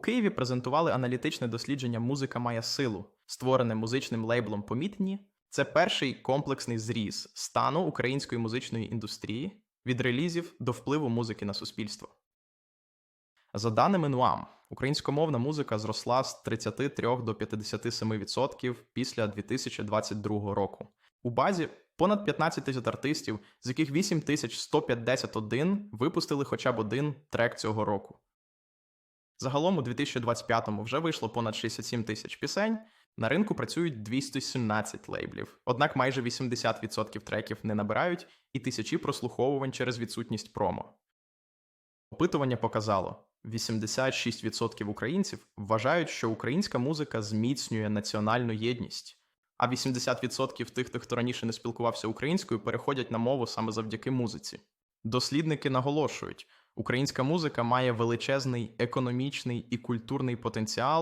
Києві презентували аналітичне дослідження Музика має силу, створене музичним лейблом Помітні. Це перший комплексний зріз стану української музичної індустрії від релізів до впливу музики на суспільство. За даними НУАМ, українськомовна музика зросла з 33 до 57% після 2022 року. У базі понад 15 тисяч артистів, з яких 8151 випустили хоча б один трек цього року. Загалом у 2025-му вже вийшло понад 67 тисяч пісень. На ринку працюють 217 лейблів, однак майже 80% треків не набирають і тисячі прослуховувань через відсутність промо. Опитування показало: 86% українців вважають, що українська музика зміцнює національну єдність, а 80% тих, хто раніше не спілкувався українською, переходять на мову саме завдяки музиці. Дослідники наголошують, українська музика має величезний економічний і культурний потенціал.